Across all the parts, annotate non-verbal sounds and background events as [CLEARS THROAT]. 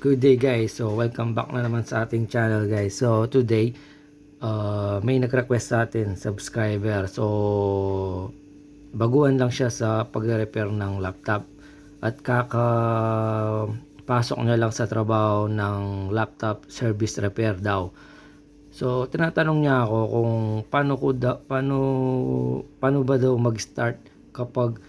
Good day guys. So welcome back na naman sa ating channel guys. So today uh, may nag-request sa atin subscriber. So baguhan lang siya sa pagre-repair ng laptop at kaka pasok niya lang sa trabaho ng laptop service repair daw. So tinatanong niya ako kung paano ko da, paano paano ba daw mag-start kapag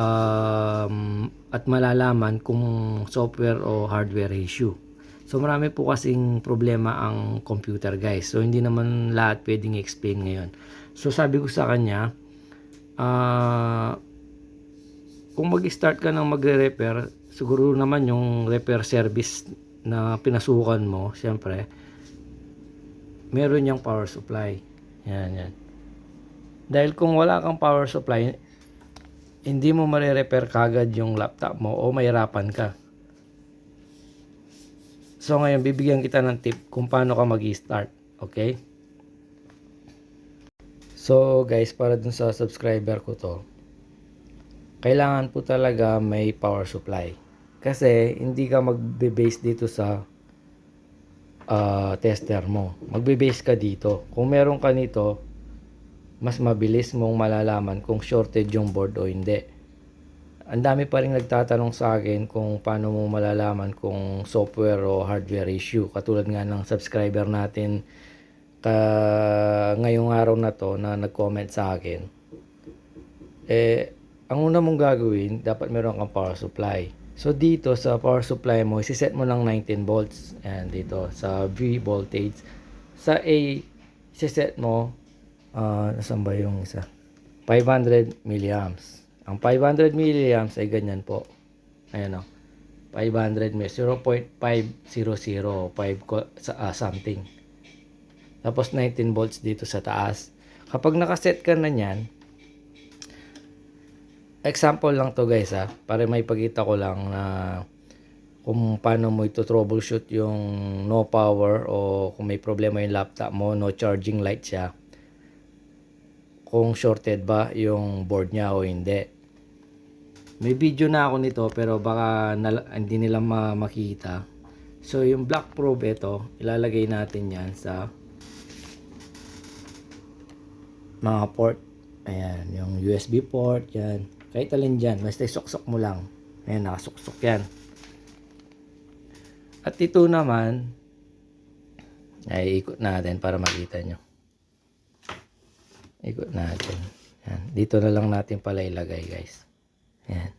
um, at malalaman kung software o hardware issue. So marami po kasing problema ang computer guys. So hindi naman lahat pwedeng i-explain ngayon. So sabi ko sa kanya, ah kung mag-start ka ng magre-repair, siguro naman yung repair service na pinasukan mo, syempre, meron yung power supply. Yan, yan. Dahil kung wala kang power supply, hindi mo mare-repair kagad yung laptop mo o mahirapan ka. So ngayon, bibigyan kita ng tip kung paano ka mag-start. Okay? So guys, para dun sa subscriber ko to, kailangan po talaga may power supply. Kasi hindi ka magbe-base dito sa ah, tester mo. Magbe-base ka dito. Kung meron ka nito, mas mabilis mong malalaman kung shorted yung board o hindi. Ang dami pa rin nagtatanong sa akin kung paano mo malalaman kung software o hardware issue. Katulad nga ng subscriber natin ka ngayong araw na to na nag-comment sa akin. Eh, ang una mong gagawin, dapat meron kang power supply. So dito sa power supply mo, isiset mo ng 19 volts. Ayan, dito sa V voltage. Sa A, isiset mo Ah, nasaan ba yung isa? 500 milliamps. Ang 500 milliamps ay ganyan po. Ayan o. 500 mil. 0.500. 5 ko- sa, ah, something. Tapos 19 volts dito sa taas. Kapag nakaset ka na yan, example lang to guys ha, para may pagita ko lang na kung paano mo ito troubleshoot yung no power o kung may problema yung laptop mo, no charging light siya kung shorted ba yung board niya o hindi. May video na ako nito pero baka hindi nila ma- makita. So yung black probe ito, ilalagay natin yan sa mga port. Ayan, yung USB port, yan. Kahit alin dyan, basta suksok mo lang. Ayan, nakasuksok yan. At ito naman, ay ikot natin para makita nyo. Ikot natin. Yan. Dito na lang natin pala ilagay, guys. Yan.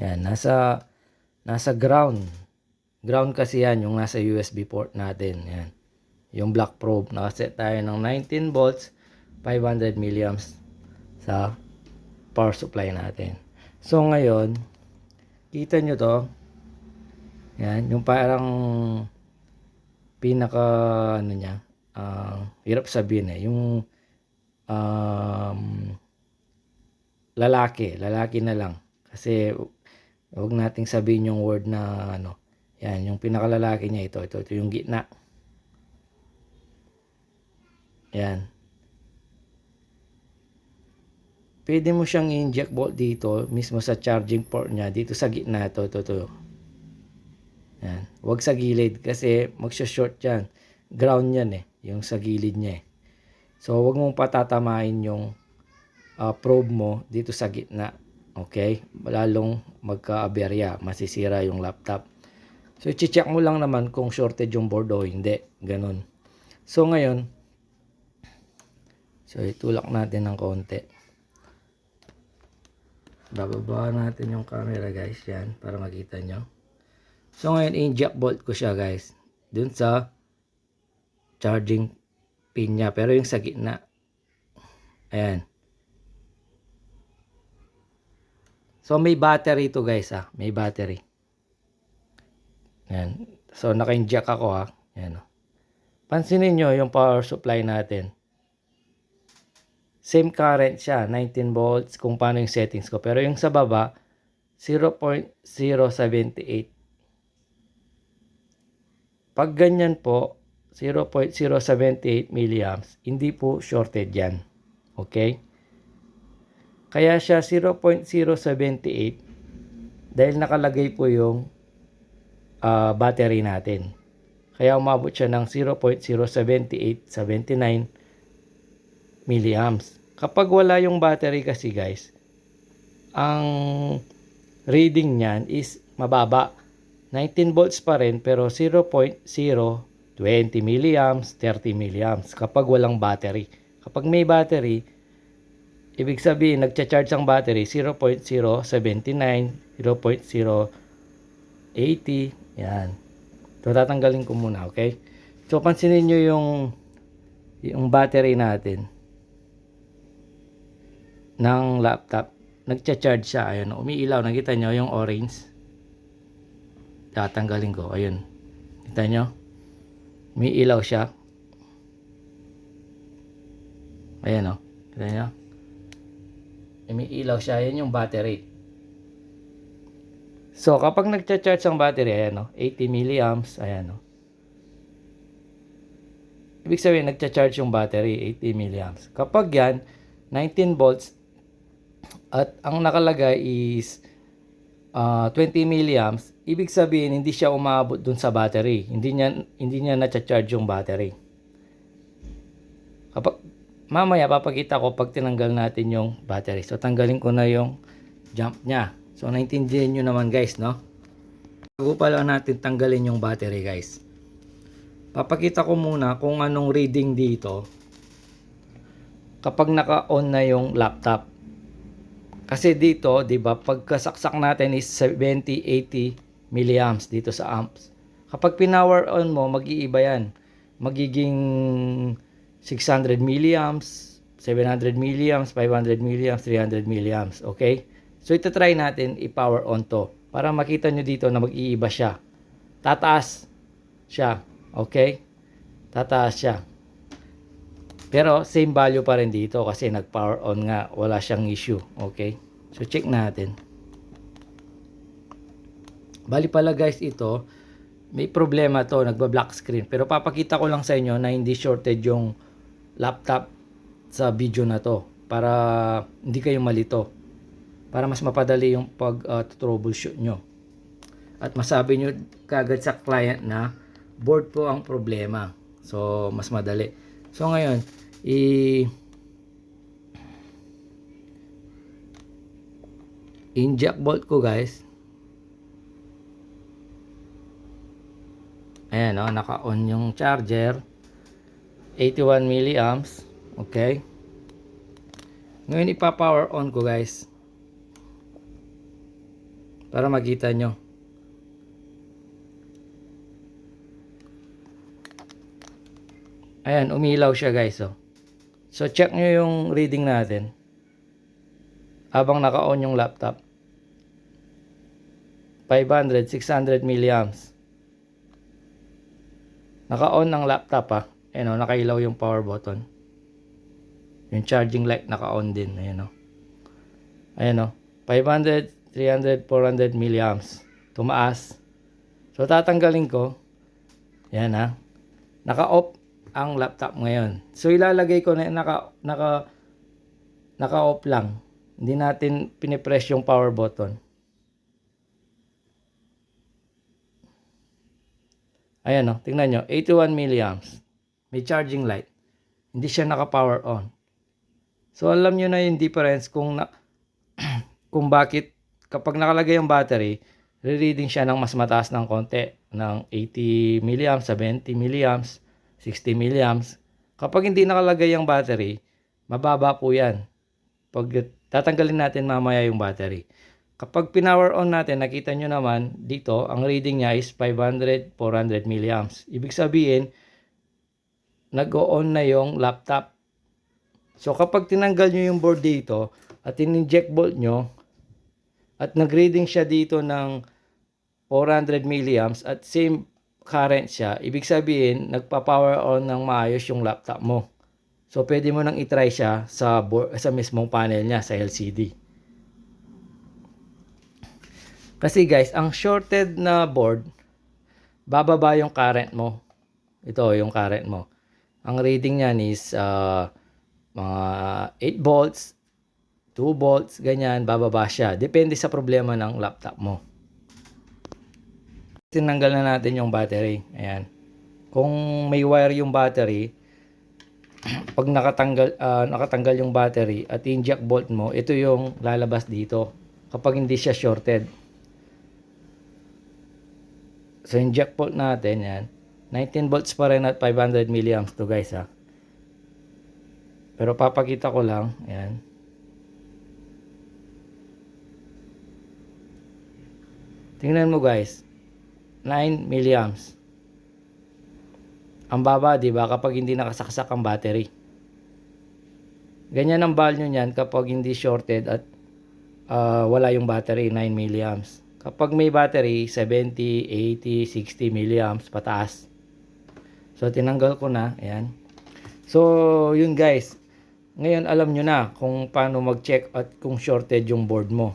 Yan. Nasa, nasa ground. Ground kasi yan, yung nasa USB port natin. Yan. Yung black probe. Nakaset tayo ng 19 volts, 500 milliamps sa power supply natin. So, ngayon, kita nyo to. Yan. Yung parang pinaka, ano niya, ah, hirap sabihin eh. Yung um, lalaki, lalaki na lang. Kasi wag nating sabihin yung word na ano. Yan, yung pinakalalaki niya ito, ito, ito yung gitna. Yan. Pwede mo siyang inject bolt dito, mismo sa charging port niya, dito sa gitna, ito, ito, ito. Yan. Huwag sa gilid kasi magsha-short yan. Ground yan eh, yung sa gilid niya eh. So, huwag mong patatamain yung uh, probe mo dito sa gitna. Okay? Lalong magka-aberya, masisira yung laptop. So, i-check mo lang naman kung shorted yung board o hindi. Ganon. So, ngayon, so, itulak natin ng konti. Bababa natin yung camera guys. Yan, para makita nyo. So, ngayon, inject bolt ko siya guys. Dun sa charging pin niya. Pero yung sa gitna. Ayan. So, may battery ito guys ha. May battery. Ayan. So, naka-inject ako ha. Ayan o. Pansinin nyo yung power supply natin. Same current siya. 19 volts kung paano yung settings ko. Pero yung sa baba, 0.078. Pag ganyan po, 0.078 milliamps, hindi po shorted yan. Okay? Kaya siya 0.078 dahil nakalagay po yung ah, battery natin. Kaya umabot siya ng 0.07879 milliamps. Kapag wala yung battery kasi guys, ang reading niyan is mababa. 19 volts pa rin pero 0.020 milliamps, 30 milliamps kapag walang battery. Kapag may battery, ibig sabihin nagcha-charge ang battery 0.079, 0.080, yan. So tatanggalin ko muna, okay? So pansinin niyo yung yung battery natin ng laptop. Nagcha-charge siya, ayun, umiilaw, nakita nyo yung orange. Tatanggalin ko, ayun. Kita nyo? Umiilaw siya. Ayan o. Kita nyo? Umiilaw siya. Yan yung battery. So, kapag nagcha-charge ang battery, ayan o. 80 milliamps. Ayan o. Ibig sabihin, nagcha-charge yung battery. 80 milliamps. Kapag yan, 19 volts. At ang nakalagay is ah, 20 milliamps. Ibig sabihin, hindi siya umabot dun sa battery. Hindi niya, hindi niya na-charge yung battery. Kapag, mamaya papakita ko pag tinanggal natin yung battery. So, tanggalin ko na yung jump niya. So, naintindihan nyo naman guys, no? Bago pa lang natin tanggalin yung battery guys. Papakita ko muna kung anong reading dito kapag naka-on na yung laptop. Kasi dito, 'di ba, pagkasaksak natin is 70-80 milliamps dito sa amps. Kapag pinower on mo, mag-iiba 'yan. Magiging 600 milliamps, 700 milliamps, 500 milliamps, 300 milliamps, okay? So ito try natin i-power on to para makita nyo dito na mag-iiba siya. Tataas siya, okay? Tataas siya. Pero same value pa rin dito kasi nag-power on nga, wala siyang issue, okay? So check natin. Bali pala guys ito, may problema to, nagba-black screen. Pero papakita ko lang sa inyo na hindi shorted yung laptop sa video na to para hindi kayo malito. Para mas mapadali yung pag uh, troubleshoot nyo. At masabi nyo kagad sa client na board po ang problema. So mas madali. So ngayon, i inject bolt ko guys. Ayan o, naka-on yung charger. 81 milliamps. Okay. Ngayon ipa-power on ko guys. Para makita nyo. Ayan, umilaw siya guys. Oh. So check nyo yung reading natin. Habang naka-on yung laptop. 500, 600 milliamps. Naka-on ng laptop ah. Ayan o, nakailaw yung power button. Yung charging light naka-on din. Ayan o. Ayan o. 500, 300, 400 milliamps. Tumaas. So, tatanggalin ko. Ayan ha. Naka-off ang laptop ngayon. So, ilalagay ko na naka, naka, naka-off lang. Hindi natin pinipress yung power button. Ayan o, tingnan nyo, 81 milliamps. May charging light. Hindi siya naka-power on. So, alam nyo na yung difference kung, na, [CLEARS THROAT] kung bakit kapag nakalagay yung battery, re-reading siya ng mas mataas ng konti. Ng 80 milliamps, 70 milliamps, 60 milliamps. Kapag hindi nakalagay yung battery, mababa po yan. Pag tatanggalin natin mamaya yung battery. Kapag pinower on natin, nakita nyo naman dito, ang reading niya is 500, 400 milliamps. Ibig sabihin, nag-on na yung laptop. So kapag tinanggal nyo yung board dito at in-inject bolt nyo at nag-reading siya dito ng 400 milliamps at same current siya, ibig sabihin, nagpa-power on ng maayos yung laptop mo. So pwede mo nang i-try siya sa, sa mismong panel niya, sa LCD. Kasi guys, ang shorted na board, bababa yung current mo. Ito, yung current mo. Ang reading niyan is uh, mga 8 volts, 2 volts, ganyan, bababa siya. Depende sa problema ng laptop mo. tinanggal na natin yung battery. Ayan. Kung may wire yung battery, [CLEARS THROAT] pag nakatanggal ah, nakatanggal yung battery at yung jack bolt mo, ito yung lalabas dito kapag hindi siya shorted. So yung jack bolt natin yan, 19 volts pa rin at 500 milliamps to guys ha. Pero papakita ko lang, ayan. Tingnan mo guys, 9 milliamps. Ang baba, di ba, kapag hindi nakasaksak ang battery. Ganyan ang value niyan kapag hindi shorted at ah, wala yung battery, 9 milliamps. Kapag may battery, 70, 80, 60 milliamps pataas. So, tinanggal ko na. Ayan. So, yun guys. Ngayon, alam nyo na kung paano mag-check at kung shorted yung board mo.